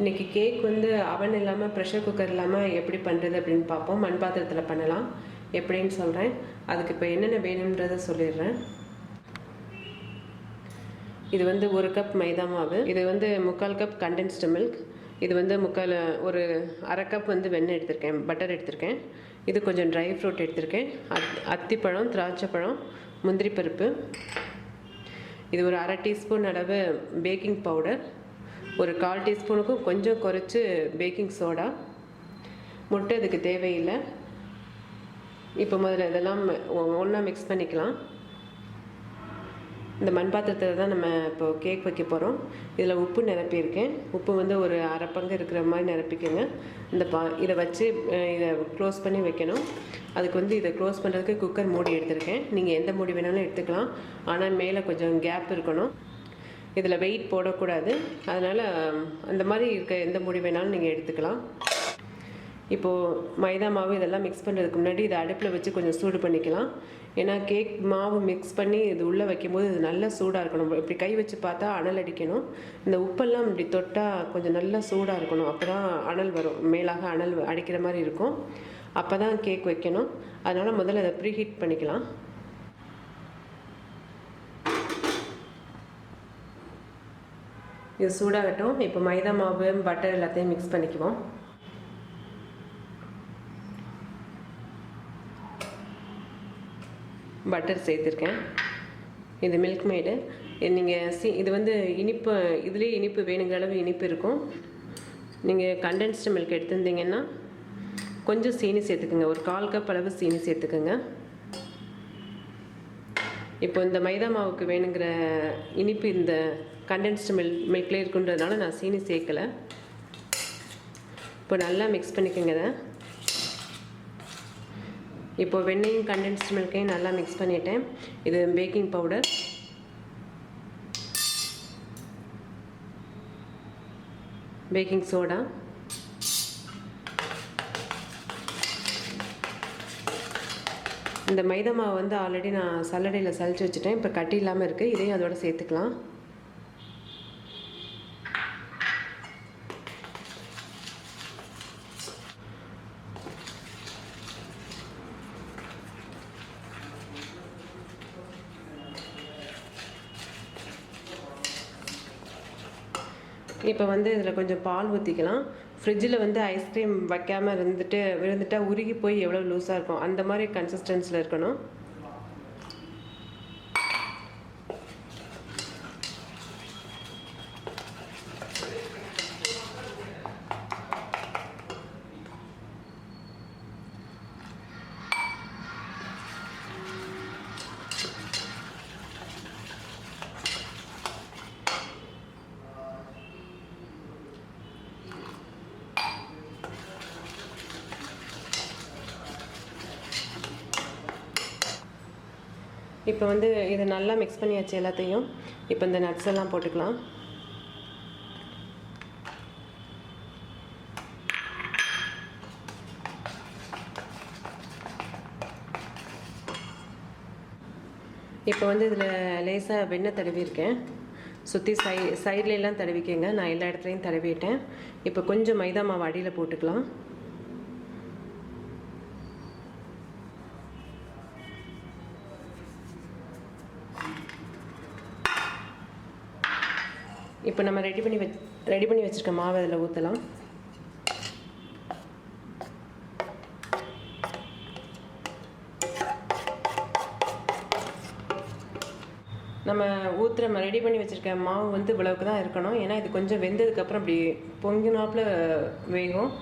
இன்றைக்கி கேக் வந்து அவன் இல்லாமல் ப்ரெஷர் குக்கர் இல்லாமல் எப்படி பண்ணுறது அப்படின்னு பார்ப்போம். மண் பாத்திரத்தில் பண்ணலாம். எப்படின்னு சொல்கிறேன் அதுக்கு இப்போ என்னென்ன வேணுன்றதை சொல்லிடுறேன். இது வந்து ஒரு கப் மைதா மாவு. இது வந்து முக்கால் கப் கண்டென்ஸ்டு மில்க் இது வந்து முக்கால் ஒரு அரை கப் வந்து வெண்ணெய் எடுத்திருக்கேன். பட்டர் எடுத்திருக்கேன். இது கொஞ்சம் ட்ரை ஃப்ரூட் எடுத்திருக்கேன். அத் அத்திப்பழம் திராட்சைப்பழம் முந்திரி பருப்பு. இது ஒரு அரை டீஸ்பூன் அளவு பேக்கிங் பவுடர் ஒரு கால் டீஸ்பூனுக்கும் கொஞ்சம் குறைச்சி பேக்கிங் சோடா. முட்டை இதுக்கு தேவையில்லை. இப்போ முதல்ல இதெல்லாம் ஒன்றா மிக்ஸ் பண்ணிக்கலாம். இந்த மண் பாத்திரத்தில் தான் நம்ம இப்போ கேக் வைக்க போகிறோம் இதில் உப்பு நிரப்பியிருக்கேன். உப்பு வந்து ஒரு அரை பங்கு இருக்கிற மாதிரி நிரப்பிக்கோங்க. இந்த பா இதை வச்சு இதை க்ளோஸ் பண்ணி வைக்கணும். அதுக்கு வந்து இதை க்ளோஸ் பண்ணுறதுக்கு குக்கர் மூடி எடுத்திருக்கேன். நீங்கள் எந்த மூடி வேணாலும் எடுத்துக்கலாம். ஆனால் மேலே கொஞ்சம் கேப் இருக்கணும். இதில் வெயிட் போடக்கூடாது. அதனால் அந்த மாதிரி இருக்க எந்த முடி வேணாலும் நீங்கள் எடுத்துக்கலாம். இப்போது மைதா மாவு இதெல்லாம் மிக்ஸ் பண்ணுறதுக்கு முன்னாடி இதை அடுப்பில் வச்சு கொஞ்சம் சூடு பண்ணிக்கலாம். ஏன்னா கேக் மாவு மிக்ஸ் பண்ணி இது உள்ளே வைக்கும்போது இது நல்லா சூடாக இருக்கணும். இப்படி கை வச்சு பார்த்தா அனல் அடிக்கணும். இந்த உப்பெல்லாம் இப்படி தொட்டால் கொஞ்சம் நல்லா சூடாக இருக்கணும். அப்போ தான் அனல் வரும். மேலாக அனல் அடிக்கிற மாதிரி இருக்கும். அப்போ தான் கேக் வைக்கணும். அதனால் முதல்ல அதை ப்ரீ ஹீட் பண்ணிக்கலாம். இது சூடாகட்டும். இப்போ மைதா மாவு பட்டர் எல்லாத்தையும் மிக்ஸ் பண்ணிக்குவோம். பட்டர் சேர்த்துருக்கேன். இது மில்க் மேடு நீங்கள் சி இது வந்து இனிப்பு இதுலேயே இனிப்பு வேணுங்கிற அளவு இனிப்பு இருக்கும். நீங்கள் கண்டென்ஸ்டு மில்க் எடுத்திருந்தீங்கன்னா கொஞ்சம் சீனி சேர்த்துக்குங்க. ஒரு கால் கப் அளவு சீனி சேர்த்துக்குங்க. இப்போ இந்த மைதா மாவுக்கு வேணுங்கிற இனிப்பு இந்த கண்டென்ஸ்டு மில்க் மில்க்லேயே இருக்குன்றதுனால நான் சீனி சேர்க்கலை. இப்போ நல்லா மிக்ஸ் பண்ணிக்கோங்க இதை. இப்போ வெண்ணையும் கண்டென்ஸ்டு மில்க்கையும் நல்லா மிக்ஸ் பண்ணிட்டேன். இது பேக்கிங் பவுடர் பேக்கிங் சோடா இந்த மைதா மாவு வந்து ஆல்ரெடி நான் சல்லடையில் சலிச்சு வச்சுட்டேன். இப்போ கட்டி இல்லாமல் இருக்குது இதையும் அதோட சேர்த்துக்கலாம். இப்போ வந்து இதில் கொஞ்சம் பால் ஊற்றிக்கலாம் ஃப்ரிட்ஜில் வந்து ஐஸ்கிரீம் வைக்காமல் இருந்துட்டு இருந்துட்டால் உருகி போய் எவ்வளோ லூஸாக இருக்கும். அந்த மாதிரி கன்சிஸ்டன்ஸில் இருக்கணும். இப்போ வந்து இதை நல்லா மிக்ஸ் பண்ணியாச்சு எல்லாத்தையும். இப்போ இந்த நட்ஸ் எல்லாம் போட்டுக்கலாம். இப்போ வந்து இதில் லேசாக வெண்ணெய் தடவியிருக்கேன். சுற்றி சை சைட்லெலாம் தடவிக்கங்க. நான் எல்லா இடத்துலையும் தடவிட்டேன். இப்போ கொஞ்சம் மைதா மாவு அடியில் போட்டுக்கலாம். இப்போ நம்ம ரெடி பண்ணி வச் ரெடி பண்ணி வச்சுருக்க மாவு அதில் ஊற்றலாம் நம்ம ஊற்றுற ரெடி பண்ணி வச்சுருக்க மாவு வந்து இவ்வளவுக்கு தான் இருக்கணும். ஏன்னா இது கொஞ்சம் வெந்ததுக்கப்புறம் அப்படி பொங்கினாப்புல வேகும்.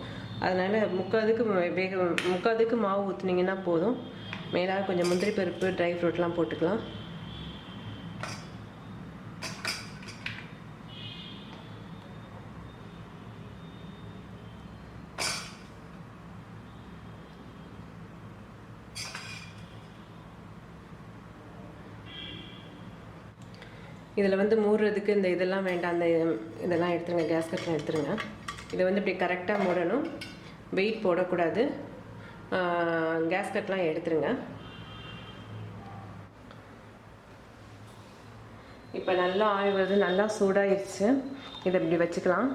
அதனால் முக்காதுக்கு வேக முக்காதுக்கு மாவு ஊற்றுனீங்கன்னா போதும். மேலாக கொஞ்சம் முந்திரி பருப்பு ட்ரை ஃப்ரூட்லாம் போட்டுக்கலாம். இதில் வந்து மூடுறதுக்கு இந்த இதெல்லாம் வேண்டாம் அந்த இதெல்லாம் எடுத்துருங்க கேஸ் கட்டில் எடுத்துருங்க. இதை வந்து இப்படி கரெக்டாக மூடணும். வெயிட் போடக்கூடாது. கேஸ் கட்லாம் எடுத்துருங்க. இப்போ நல்லா ஆயில் வருது நல்லா சூடாயிருச்சு. இதை இப்படி வச்சுக்கலாம்.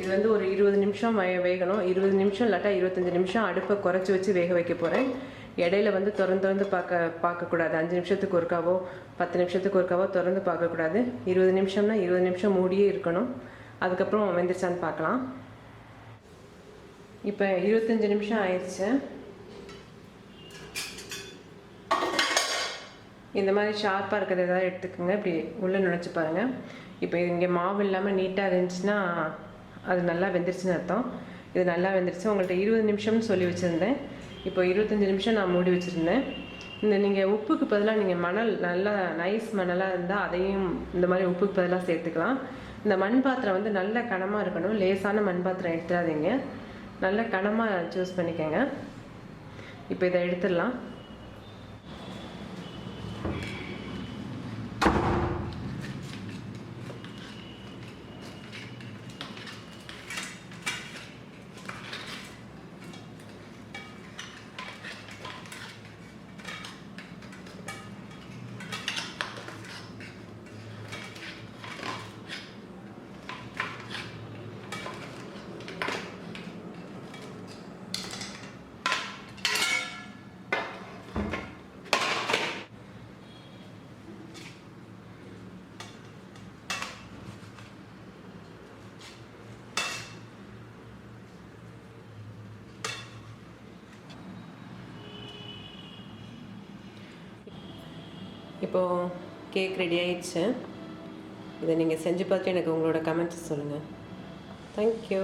இது வந்து ஒரு இருபது நிமிஷம் வேகணும். இருபது நிமிஷம் இல்லாட்டா இருபத்தஞ்சி நிமிஷம் அடுப்பை குறைச்சி வச்சு வேக வைக்க போகிறேன் இடையில வந்து திறந்து திறந்து பார்க்க பார்க்கக்கூடாது. அஞ்சு நிமிஷத்துக்கு ஒருக்காவோ பத்து நிமிஷத்துக்கு ஒருக்காவோ திறந்து பார்க்கக்கூடாது. இருபது நிமிஷம்னா இருபது நிமிஷம் மூடியே இருக்கணும். அதுக்கப்புறம் வெந்துருச்சான்னு பார்க்கலாம். இப்போ இருபத்தஞ்சி நிமிஷம் ஆயிடுச்சு இந்த மாதிரி ஷார்ப்பாக இருக்கிறது ஏதாவது எடுத்துக்கோங்க. இப்படி உள்ளே நினச்சி பாருங்கள் இப்போ இங்கே மாவு இல்லாமல் நீட்டாக இருந்துச்சுன்னா அது நல்லா வெந்துருச்சுன்னு அர்த்தம். இது நல்லா வெந்துருச்சு. உங்கள்கிட்ட இருபது நிமிஷம்னு சொல்லி வச்சுருந்தேன். இப்போ இருபத்தஞ்சி நிமிஷம் நான் மூடி வச்சுருந்தேன். இந்த நீங்கள் உப்புக்கு பதிலாக நீங்கள் மணல் நல்லா நைஸ் மணலாக இருந்தால் அதையும் இந்த மாதிரி உப்புக்கு பதிலாக சேர்த்துக்கலாம். இந்த மண் பாத்திரம் வந்து நல்ல கனமாக இருக்கணும். லேசான மண் பாத்திரம் எடுத்துடாதீங்க. நல்ல கனமாக சூஸ் பண்ணிக்கோங்க. இப்போ இதை எடுத்துடலாம். இப்போது கேக் ரெடி ஆயிடுச்சு. இதை நீங்கள் செஞ்சு பார்த்து எனக்கு உங்களோட கமெண்ட்ஸ் சொல்லுங்கள் தேங்க்யூ